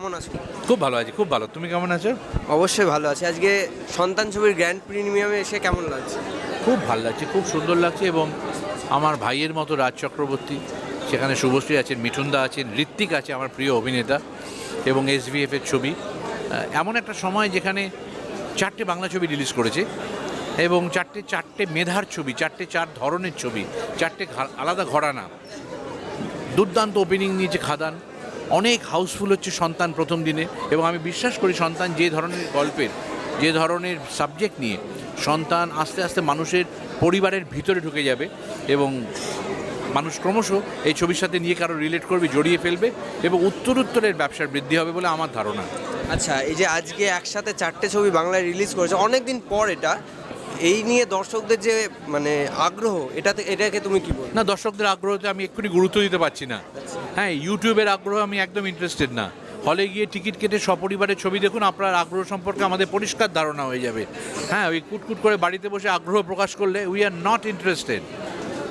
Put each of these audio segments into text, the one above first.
কেমন আছো? খুব ভালো আছি খুব ভালো। তুমি কেমন আছো? অবশ্যই ভালো আছি। আজকে সন্তান ছবির গ্র্যান্ড প্রিমিয়ামে এসে কেমন লাগছে? খুব ভালো লাগছে খুব সুন্দর লাগছে এবং আমার ভাইয়ের মতো রাজ চক্রবর্তী সেখানে শুভশ্রী আছেন মিঠুনদা আছেন ঋত্বিক আছে আমার প্রিয় অভিনেতা এবং এস এর ছবি। এমন একটা সময় যেখানে চারটে বাংলা ছবি রিলিজ করেছে এবং চারটে চারটে মেধার ছবি চারটে চার ধরনের ছবি চারটে আলাদা ঘরানা। দুর্দান্ত ওপেনিং নিয়েছে খাদান। অনেক হাউসফুল হচ্ছে সন্তান প্রথম দিনে এবং আমি বিশ্বাস করি সন্তান যে ধরনের গল্পের, যে ধরনের সাবজেক্ট নিয়ে সন্তান আস্তে আস্তে মানুষের পরিবারের ভিতরে ঢুকে যাবে এবং মানুষ ক্রমশ এই ছবির সাথে নিয়ে কারও রিলেট করবে, জড়িয়ে ফেলবে এবং উত্তর উত্তরের ব্যবসার বৃদ্ধি হবে বলে আমার ধারণা। আচ্ছা এই যে আজকে একসাথে চারটে ছবি বাংলায় রিলিজ করেছে অনেক দিন পর এটা। এই নিয়ে দর্শকদের যে মানে আগ্রহ, এটাতে, এটাকে তুমি কি বলবে? না, দর্শকদের আগ্রহতে আমি এক্ষুনি গুরুত্ব দিতে পারছি না। হ্যাঁ ইউটিউবের আগ্রহ আমি একদম ইন্টারেস্টেড না। হলে গিয়ে টিকিট কেটে সপরিবারের ছবি দেখুন, আপনার আগ্রহ সম্পর্কে আমাদের পরিষ্কার ধারণা হয়ে যাবে। হ্যাঁ ওই কুটকুট করে বাড়িতে বসে আগ্রহ প্রকাশ করলে উই আর নট ইন্টারেস্টেড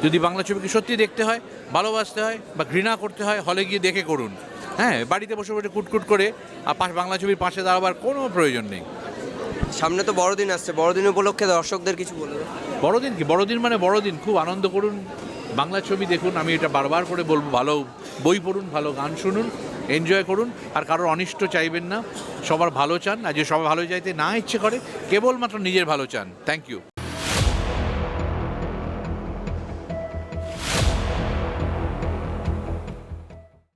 যদি বাংলা ছবিকে সত্যি দেখতে হয়, ভালোবাসতে হয় বা ঘৃণা করতে হয়, হলে গিয়ে দেখে করুন। হ্যাঁ বাড়িতে বসে বসে কুটকুট করে, আর বাংলা ছবির পাশে দাঁড়াবার কোনো প্রয়োজন নেই। সামনে তো বড়দিন আসছে, বড়দিন উপলক্ষে দর্শকদের কিছু বলবে বড়দিন কি? বড়দিন মানে বড়দিন। খুব আনন্দ করুন, বাংলা ছবি দেখুন, আমি এটা বারবার করে বলব, ভালো বই পড়ুন, ভালো গান শুনুন এনজয় করুন, আর কারোর অনিষ্ট চাইবেন না, সবার ভালো চান, আর যে সবাই ভালো চাইতে না ইচ্ছে করে, কেবলমাত্র নিজের ভালো চান। Thank you